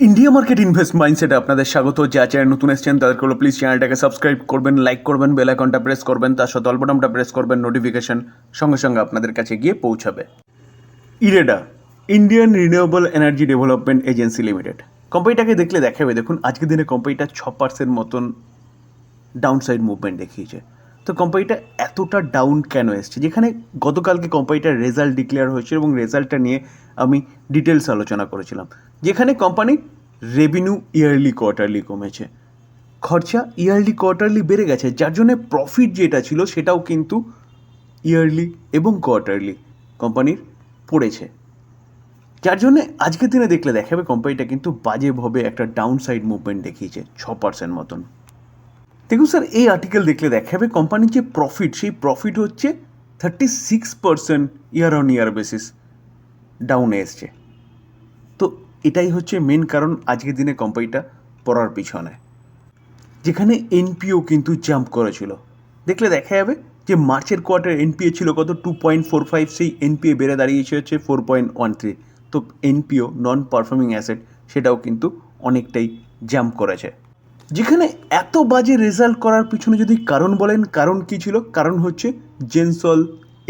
India market invest মাইন্ডসেটে আপনাদের স্বাগত। যা চ্যানেল নতুন এসেছেন, তাদেরকে হলো প্লিজ চ্যানেলটাকে সাবস্ক্রাইব করবেন লাইক করবেন বেল আইকনটা প্রেস করবেন, তার সাথে অল্পটামটা প্রেস করবেন নোটিফিকেশন সঙ্গে সঙ্গে আপনাদের কাছে গিয়ে পৌঁছাবে। IREDA Indian renewable energy development agency limited কোম্পানিটাকে দেখলে দেখাবে, দেখুন, আজকের দিনে কোম্পানিটা ছ পার্সেন্ট মতন ডাউন সাইড মুভমেন্ট দেখিয়েছে। তো কোম্পানিটা এতটা ডাউন কেন এসছে? যেখানে গতকালকে কোম্পানিটার রেজাল্ট ডিক্লেয়ার হয়েছে এবং রেজাল্টটা নিয়ে আমি ডিটেলস আলোচনা করেছিলাম। যেখানে কোম্পানি রেভিনিউ ইয়ারলি কোয়ার্টারলি কমেছে। খরচা ইয়ারলি কোয়ার্টারলি বেড়ে গেছে, যার জন্য প্রফিট যেটা ছিল সেটাও কিন্তু ইয়ারলি এবং কোয়ার্টারলি কোম্পানির পড়েছে। যার জন্য আজকের দিনে দেখলে দেখাবে কোম্পানিটা কিন্তু বাজেভাবে একটা ডাউন সাইড মুভমেন্ট দেখিয়েছে, ছ পার্সেন্ট মতন। দেখুন স্যার, এই আর্টিকেল দেখলে দেখাবে কোম্পানির যে প্রফিট সেই প্রফিট হচ্ছে thirty six percent year on year basis ডাউনে এসছে। তো এটাই হচ্ছে মেন কারণ আজকের দিনে কোম্পানিটা পড়ার পিছনে। যেখানে এনপিও কিন্তু জাম্প করেছিল। দেখলে দেখা যাবে যে মার্চের কোয়ার্টার এনপিএ ছিল কত? টু পয়েন্ট ফোর ফাইভ সেই এনপিএ বেড়ে দাঁড়িয়েছে হচ্ছে ফোর পয়েন্ট ওয়ান থ্রি তো এনপিও নন পারফর্মিং অ্যাসেট সেটাও কিন্তু অনেকটাই জাম্প করেছে। যেখানে এত বাজে রেজাল্ট করার পিছনে যদি কারণ বলেন, কারণ কী ছিল? কারণ হচ্ছে জেনসল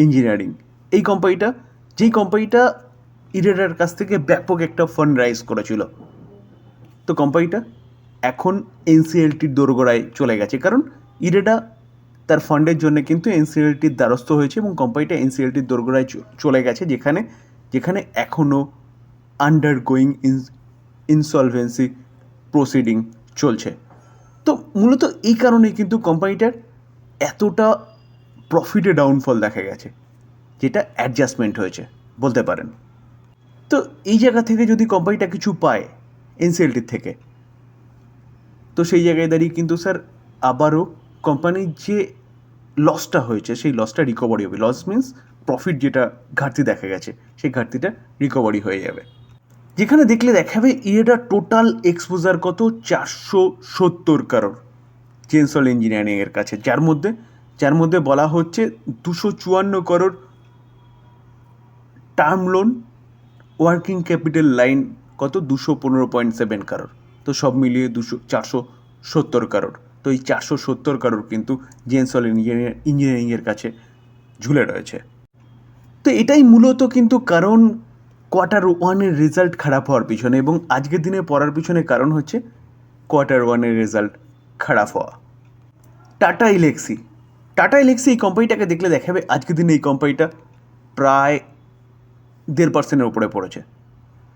ইঞ্জিনিয়ারিং এই কোম্পানিটা যেই কোম্পানিটা ইরেডার কাছ থেকে ব্যাপক একটা ফান্ড রাইজ করেছিল। তো কোম্পানিটা এখন এনসিএলটির দোরগোড়ায় চলে গেছে। কারণ ইরেডা তার ফান্ডের জন্য কিন্তু এনসিএলটির দ্বারস্থ হয়েছে এবং কোম্পানিটা এনসিএলটির দোরগোড়ায় চলে গেছে, যেখানে যেখানে এখনও আন্ডার গোয়িং ইনসলভেন্সি প্রসিডিং চলছে। তো মূলত এই কারণেই কিন্তু কোম্পানিটার এতটা প্রফিটে ডাউনফল দেখা গেছে, যেটা অ্যাডজাস্টমেন্ট হয়েছে, বলতে পারেন। তো এই জায়গা থেকে যদি কোম্পানিটা কিছু পায় এনসিএলটির থেকে, তো সেই জায়গায় দাঁড়িয়ে কিন্তু স্যার আবারও কোম্পানির যে লসটা হয়েছে, সেই লসটা রিকভারি হবে। লস মিন্স প্রফিট যেটা ঘাটতি দেখা গেছে, সেই ঘাটতিটা রিকভারি হয়ে যাবে। যেখানে দেখলে দেখাবে ইয়েটা টোটাল এক্সপোজার কত? চারশো সত্তর কারোর জেনসল ইঞ্জিনিয়ারিংয়ের কাছে। যার মধ্যে যার মধ্যে বলা হচ্ছে দুশো চুয়ান্ন crore term loan working capital line কত? দুশো পনেরো পয়েন্ট সেভেন কারোর তো সব মিলিয়ে দুশো, চারশো সত্তর কারোর তো এই চারশো সত্তর কারোর কিন্তু জেনসল ইঞ্জিনিয়ার ইঞ্জিনিয়ারিংয়ের কাছে ঝুলে রয়েছে। তো এটাই মূলত কিন্তু কারণ কোয়ার্টার ওয়ানের রেজাল্ট খারাপ হওয়ার পিছনে এবং আজকের দিনে পড়ার পিছনে কারণ হচ্ছে কোয়ার্টার ওয়ানের রেজাল্ট খারাপ হওয়া। টাটা ইলেক্সি টাটা ইলেক্সি এই কোম্পানিটাকে দেখলে দেখাবে আজকের দিনে এই কোম্পানিটা প্রায় দেড় পার্সেন্টের উপরে পড়েছে।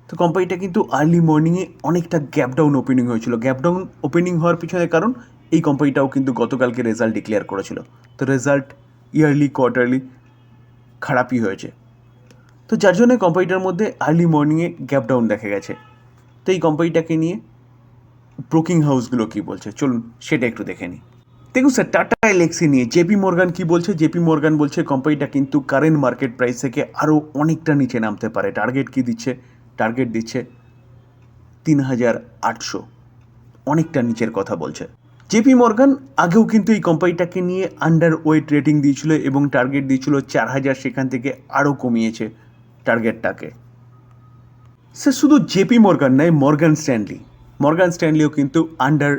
তো কোম্পানিটা কিন্তু আর্লি মর্নিংয়ে অনেকটা গ্যাপ ডাউন ওপেনিং হয়েছিল। গ্যাপ ডাউন ওপেনিং হওয়ার পিছনে কারণ এই কোম্পানিটাও কিন্তু গতকালকে রেজাল্ট ডিক্লেয়ার করেছিল। তো রেজাল্ট ইয়ারলি কোয়ার্টারলি খারাপই হয়েছে। তো যার জন্য কোম্পানিটার মধ্যে আর্লি মর্নিংয়ে গ্যাপ ডাউন দেখা গেছে। তো এই কোম্পানিটাকে নিয়ে ব্রোকিং হাউসগুলো কী বলছে? চলুন সেটা একটু দেখে নিই। দেখুন স্যার টাটা এলেক্সি নিয়ে জেপি মর্গান কি বলছে? জেপি মর্গান বলছে কোম্পানিটা কিন্তু কারেন্ট মার্কেট প্রাইস থেকে আরও অনেকটা নিচে নামতে পারে। টার্গেট কি দিচ্ছে? টার্গেট দিচ্ছে তিন হাজার আটশো। অনেকটা নিচের কথা বলছে। জেপি মর্গান আগেও কিন্তু এই কোম্পানিটাকে নিয়ে আন্ডার ওয়েট রেটিং দিয়েছিল এবং টার্গেট দিয়েছিল চার হাজার, সেখান থেকে আরও কমিয়েছে। টার্গেটটাকে। সে শুধু জেপি মর্গান নয়, মর্গান স্ট্যানলি। মর্গান স্ট্যানলিও কিন্তু আন্ডার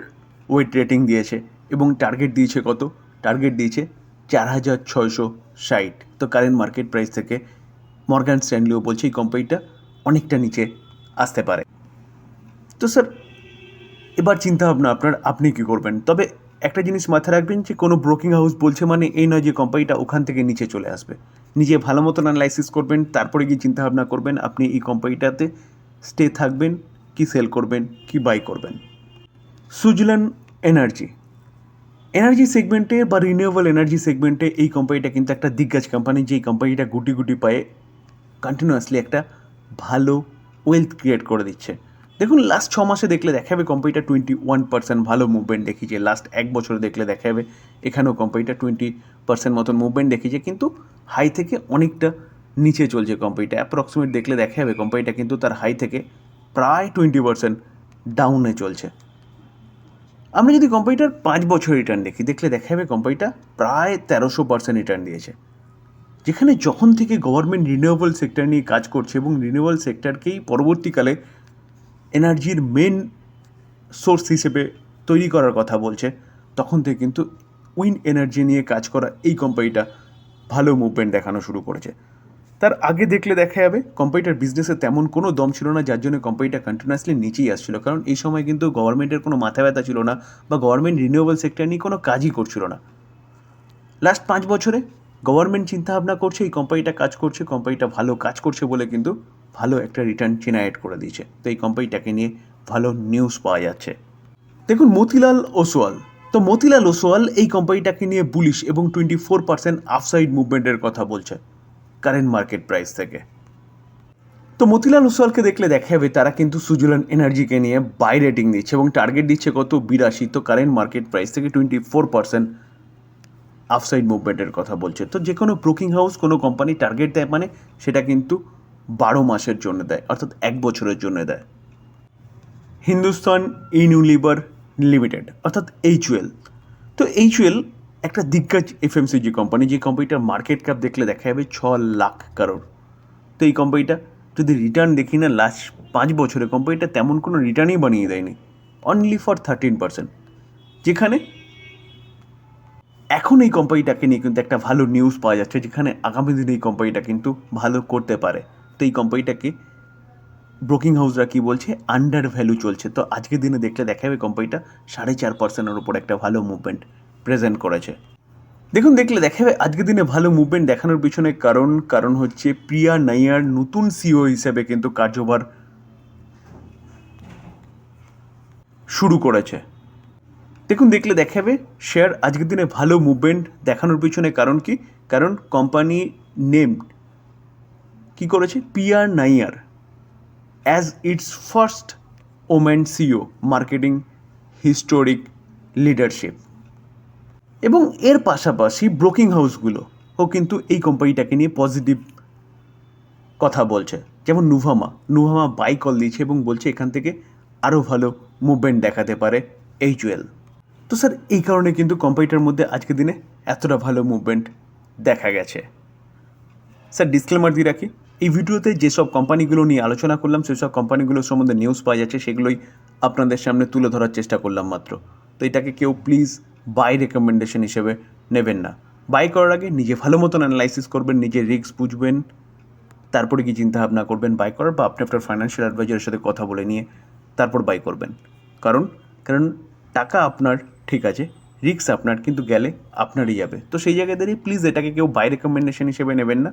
ওয়েট রেটিং দিয়েছে এবং টার্গেট দিয়েছে কত? টার্গেট দিয়েছে চার হাজার ছয়শো ষাট। তো কারেন্ট মার্কেট প্রাইস থেকে মর্গান স্ট্যানলিও বলছে এই কোম্পানিটা অনেকটা নিচে আসতে পারে। তো স্যার, এবার চিন্তা ভাবনা আপনার, আপনি কি করবেন? তবে একটা জিনিস মাথায় রাখবেন যে কোনো ব্রোকিং হাউস বলছে মানে এই নয় যে কোম্পানিটা ওখান থেকে নিচে চলে আসবে। নিজে ভালো মতন অ্যানালাইসিস করবেন, তারপরে গিয়ে চিন্তা ভাবনা করবেন আপনি এই কোম্পানিটাতে স্টে থাকবেন, কি সেল করবেন, কি বাই করবেন। সুজল্যান্ড এনার্জি এনার্জি সেগমেন্টে বা রিনিউয়েবল এনার্জি সেগমেন্টে এই কোম্পানিটা কিন্তু একটা দিগ্গজ কোম্পানি যেই কোম্পানিটা গুটি গুটি পায়ে কন্টিনিউয়াসলি একটা ভালো ওয়েলথ ক্রিয়েট করে দিচ্ছে। দেখুন লাস্ট ছ মাসে দেখলে দেখাবে কোম্পানিটা টোয়েন্টি ওয়ান পার্সেন্ট ভালো মুভমেন্ট দেখিয়েছে। লাস্ট এক বছরে দেখলে দেখাবে এখানেও কোম্পানিটা টোয়েন্টি পার্সেন্ট মতন মুভমেন্ট দেখিয়েছে। কিন্তু হাই থেকে অনেকটা নিচে চলছে কোম্পানিটা অ্যাপ্রক্সিমেট দেখলে দেখা যাবে কোম্পানিটা কিন্তু তার হাই থেকে প্রায় টোয়েন্টি পার্সেন্ট ডাউনে চলছে। আমরা যদি কোম্পানিটার পাঁচ বছর রিটার্ন দেখি, দেখলে দেখা যাবে কোম্পানিটা প্রায় তেরোশো পার্সেন্ট রিটার্ন দিয়েছে। যেখানে যখন থেকে গভর্নমেন্ট রিনিউয়েবল সেক্টর নিয়ে কাজ করছে এবং রিনিউয়েবল সেক্টরকেই পরবর্তীকালে এনার্জির মেন সোর্স হিসেবে তৈরি করার কথা বলছে, তখন থেকে কিন্তু উইন এনার্জি নিয়ে কাজ করা এই কোম্পানিটা ভালো মুভমেন্ট দেখানো শুরু করেছে। তার আগে দেখলে দেখা যাবে কোম্পানিটার বিজনেসে তেমন কোনো দম ছিল না, যার জন্য কোম্পানিটা কন্টিনিউয়াসলি নিচেই আসছিল। কারণ এই সময় কিন্তু গভর্নমেন্টের কোনো মাথা ব্যথা ছিল না বা গভর্নমেন্ট রিনিউয়েবল সেক্টর নিয়ে কোনো কাজই করছিল না। লাস্ট পাঁচ বছরে গভর্নমেন্ট চিন্তাভাবনা করছে, এই কোম্পানিটা কাজ করছে কোম্পানিটা ভালো কাজ করছে বলে কিন্তু ভালো একটা রিটার্ন জেনারেট করে দিয়েছে। তো এই কোম্পানিটাকে নিয়ে ভালো নিউজ পাওয়া যাচ্ছে। দেখুন, মতিলাল ওসওয়াল। তো মতিলাল ওসওয়াল এই কোম্পানিটাকে নিয়ে বুলিশ এবং টোয়েন্টি ফোর পার্সেন্ট আফসাইড মুভমেন্টের কথা বলছে কারেন্ট মার্কেট প্রাইস থেকে। তো মতিলাল ওসওয়ালকে দেখলে দেখা যাবে তারা কিন্তু সুজুলান এনার্জিকে নিয়ে বাই রেটিং দিচ্ছে এবং টার্গেট দিচ্ছে কত? বিরাশি। তো কারেন্ট মার্কেট প্রাইস থেকে টোয়েন্টি ফোর পার্সেন্ট আফসাইড মুভমেন্টের কথা বলছে। তো যে কোনো ব্রোকিং হাউস কোনো কোম্পানি টার্গেট দেয় মানে সেটা কিন্তু বারো মাসের জন্য দেয়, অর্থাৎ এক বছরের জন্য দেয়। হিন্দুস্তান ইউনিলিভার লিমিটেড, অর্থাৎ এইচউএল তো এইচউএল একটা দিগ্গজ এফএমসিজি কোম্পানি, যে কোম্পানিটার মার্কেট ক্যাপ দেখলে দেখা যাবে ছ লাখ কারোর। তো এই কোম্পানিটা যদি রিটার্ন দেখি না, লাস্ট পাঁচ বছরে কোম্পানিটা তেমন কোনো রিটার্নই বানিয়ে দেয়নি অনলি ফর থার্টিন পার্সেন্ট যেখানে এখন এই কোম্পানিটাকে নিয়ে কিন্তু একটা ভালো নিউজ পাওয়া যাচ্ছে, যেখানে আগামী দিনে এই কোম্পানিটা কিন্তু ভালো করতে পারে। তো এই কোম্পানিটাকে ব্রোকিং হাউসরা কি বলছে? আন্ডার ভ্যালু চলছে। তো আজকের দিনে দেখলে দেখা যাবে কোম্পানিটা সাড়ে চার পার্সেন্টের উপর একটা ভালো মুভমেন্ট প্রেজেন্ট করেছে। দেখুন, দেখলে দেখা যাবে আজকের দিনে ভালো মুভমেন্ট দেখানোর পিছনে কারণ কারণ হচ্ছে প্রিয়া নাইয়ার নতুন সিও হিসেবে কিন্তু কার্যভার শুরু করেছে। দেখুন, দেখলে দেখা যাবে শেয়ার আজকের দিনে ভালো মুভমেন্ট দেখানোর পিছনে কারণ কি? কারণ কোম্পানি নেম কি করেছে? Priya Nair as its first women CEO marketing historic leadership এবং এর পাশাপাশি ব্রোকিং হাউসগুলো ও কিন্তু এই কোম্পানিটাকে নিয়ে পজিটিভ কথা বলছে। যেমন নুভামা নুভামা বাই কল দিয়েছে এবং বলছে এখান থেকে আরও ভালো মুভমেন্ট দেখাতে পারে এইচুয়েল তো স্যার, এই কারণে কিন্তু কোম্পানিটার মধ্যে আজকের দিনে এতটা ভালো মুভমেন্ট দেখা গেছে। স্যার ডিসক্লেমার দিয়ে রাখি এই ভিডিওতে যেসব কোম্পানিগুলো নিয়ে আলোচনা করলাম, সেসব কোম্পানিগুলোর সম্বন্ধে নিউজ পাওয়া যাচ্ছে, সেগুলোই আপনাদের সামনে তুলে ধরার চেষ্টা করলাম মাত্র। তো এটাকে কেউ প্লিজ বাই রেকমেন্ডেশন হিসেবে নেবেন না। বাই করার আগে নিজে ভালো মতন অ্যানালাইসিস করবেন নিজের রিস্ক বুঝবেন, তারপরে কি চিন্তা ভাবনা করবেন বাই করার বা আপনি আপনার ফাইন্যান্সিয়াল অ্যাডভাইজারের সাথে কথা বলে নিয়ে তারপর বাই করবেন। কারণ কারণ টাকা আপনার, ঠিক আছে রিস্ক আপনার, কিন্তু গেলে আপনারই যাবে। তো সেই জায়গায় দাঁড়িয়ে প্লিজ এটাকে কেউ বাই রেকমেন্ডেশন হিসেবে নেবেন না।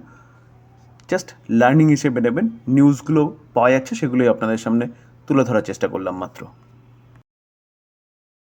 জাস্ট লার্নিং হিসেবে নেবেন, নিউজগুলো পাওয়া যাচ্ছে, সেগুলোই আপনাদের সামনে তুলে ধরার চেষ্টা করলাম মাত্র।